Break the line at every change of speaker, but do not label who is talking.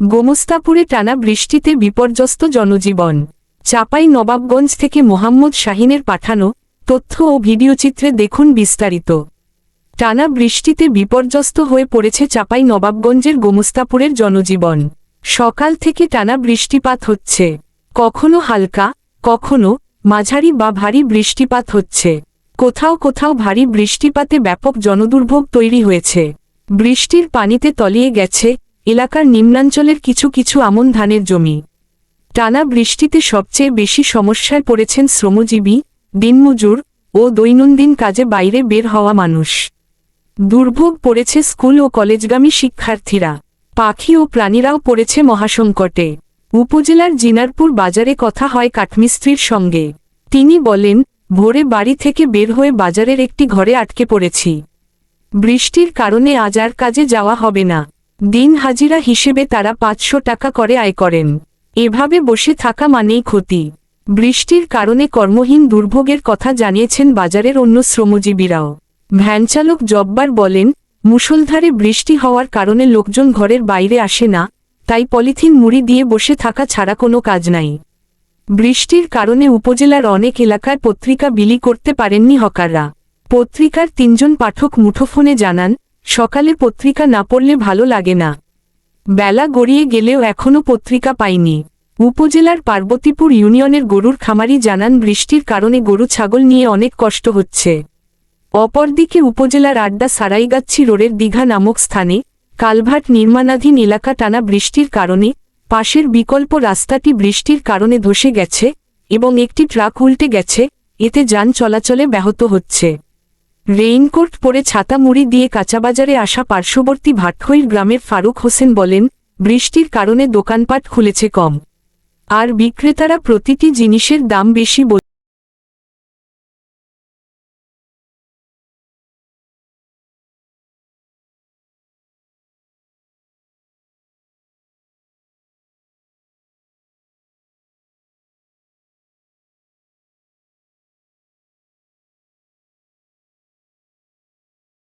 গোমস্তাপুরে টানা বৃষ্টিতে বিপর্যস্ত জনজীবন। চাপাই নবাবগঞ্জ থেকে মোহাম্মদ শাহিনের পাঠানো তথ্য ও ভিডিওচিত্রে দেখুন বিস্তারিত। টানা বৃষ্টিতে বিপর্যস্ত হয়ে পড়েছে চাপাই নবাবগঞ্জের গোমস্তাপুরের জনজীবন। সকাল থেকে টানা বৃষ্টিপাত হচ্ছে। কখনো হালকা, কখনো মাঝারি বা ভারী বৃষ্টিপাত হচ্ছে। কোথাও কোথাও ভারী বৃষ্টিপাতে ব্যাপক জনদুর্ভোগ তৈরি হয়েছে। বৃষ্টির পানিতে তলিয়ে গেছে এলাকার নিম্নাঞ্চলের কিছু কিছু আমন ধানের জমি। টানা বৃষ্টিতে সবচেয়ে বেশি সমস্যায় পড়েছেন শ্রমজীবী, দিনমজুর ও দৈনন্দিন কাজে বাইরে বের হওয়া মানুষ। দুর্ভোগ পড়েছে স্কুল ও কলেজগামী শিক্ষার্থীরা। পাখি ও প্রাণীরাও পড়েছে মহাসংকটে। উপজেলার জিনারপুর বাজারে কথা হয় কাঠমিস্ত্রির সঙ্গে। তিনি বলেন, ভোরে বাড়ি থেকে বের হয়ে বাজারের একটি ঘরে আটকে পড়েছি। বৃষ্টির কারণে আজ আর কাজে যাওয়া হবে না। দিন হাজিরা হিসেবে তারা পাঁচশো টাকা করে আয় করেন। এভাবে বসে থাকা মানেই ক্ষতি। বৃষ্টির কারণে কর্মহীন দুর্ভোগের কথা জানিয়েছেন বাজারের অন্য শ্রমজীবীরাও। ভ্যানচালক জব্বার বলেন, মুষলধারে বৃষ্টি হওয়ার কারণে লোকজন ঘরের বাইরে আসে না, তাই পলিথিন মুড়ি দিয়ে বসে থাকা ছাড়া কোনো কাজ নাই। বৃষ্টির কারণে উপজেলার অনেক এলাকায় পত্রিকা বিলি করতে পারেননি হকাররা। পত্রিকার তিনজন পাঠক মুঠোফোনে জানান সকালে পত্রিকা না পড়লে ভালো লাগে না। বেলা গড়িয়ে গেলেও এখনও পত্রিকা পাইনি। উপজেলার পার্বতীপুর ইউনিয়নের গরুর খামারি জানান, বৃষ্টির কারণে গরু ছাগল নিয়ে অনেক কষ্ট হচ্ছে। অপরদিকে উপজেলার আড্ডা সারাইগাচ্ছি রোডের দীঘা নামক স্থানে কালভাট নির্মাণাধীন এলাকা টানা বৃষ্টির কারণে পাশের বিকল্প রাস্তাটি বৃষ্টির কারণে ধসে গেছে এবং একটি ট্রাক উল্টে গেছে। এতে যান চলাচলে ব্যাহত হচ্ছে। রেইনকোট পরে ছাতা মুড়ি দিয়ে কাঁচাবাজারে আসা পার্শ্ববর্তী ভাটখৈর গ্রামের ফারুক হোসেন বলেন, বৃষ্টির কারণে দোকানপাট খুলেছে কম। আর বিক্রেতারা প্রতিটি জিনিসের দাম বেশি